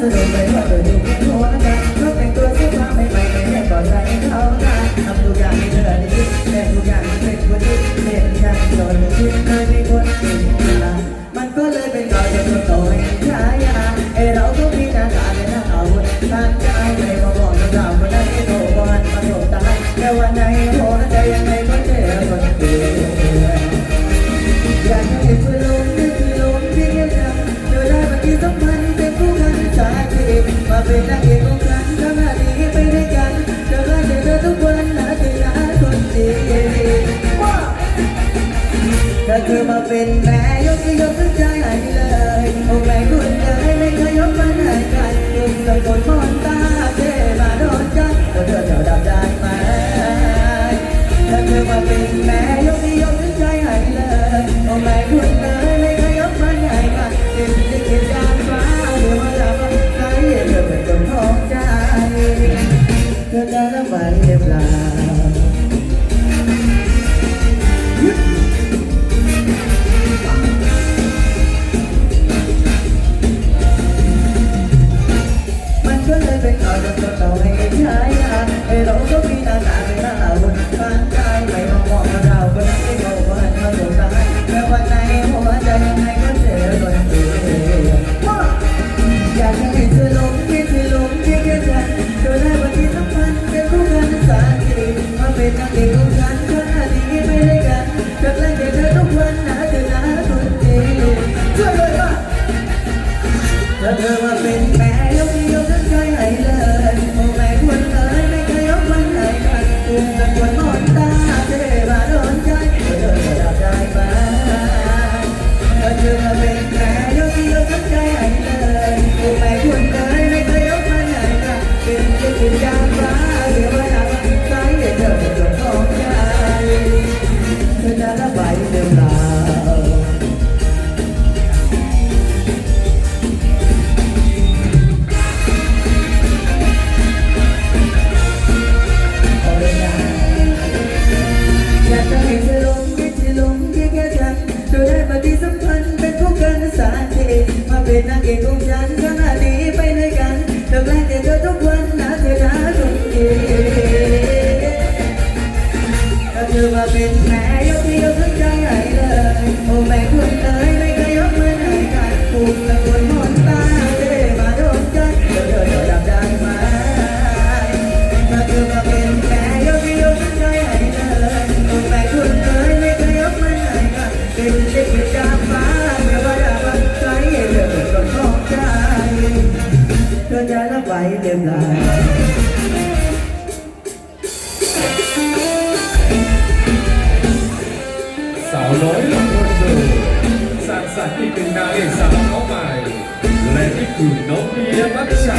สะดวกไปทั่วโดยดูโทนั้นรู้แต่ตัวเสื้อผ้าไม่ไปไม่ให้ก่อนใจเขานะทำทุกอย่างให้เธอได้ยินแต่ทุกอย่างมันเป็นคนที่เห็นกันจนคิดเคยไม่ควรเห็นเวลามันก็เลยเป็นก่อนจะตัวโตให้ฉายาไอเราก็มีหน้าตาในหน้าเอาตั้งใจไม่มาบอกเราสาวคนนั้นให้โทรก่อนมาจบตายแต่วันไหนโทนะใจยังไม่ก็เจอคนเดียวอยากให้เธอรู้ เค่เธอมาเป็นแฝัน Gracias. าวน้อยลำพูนโชสร้างสรรค์ที่เป็นนางเอกสาวใหม่ และที่คือน้องเบียร์มัชชา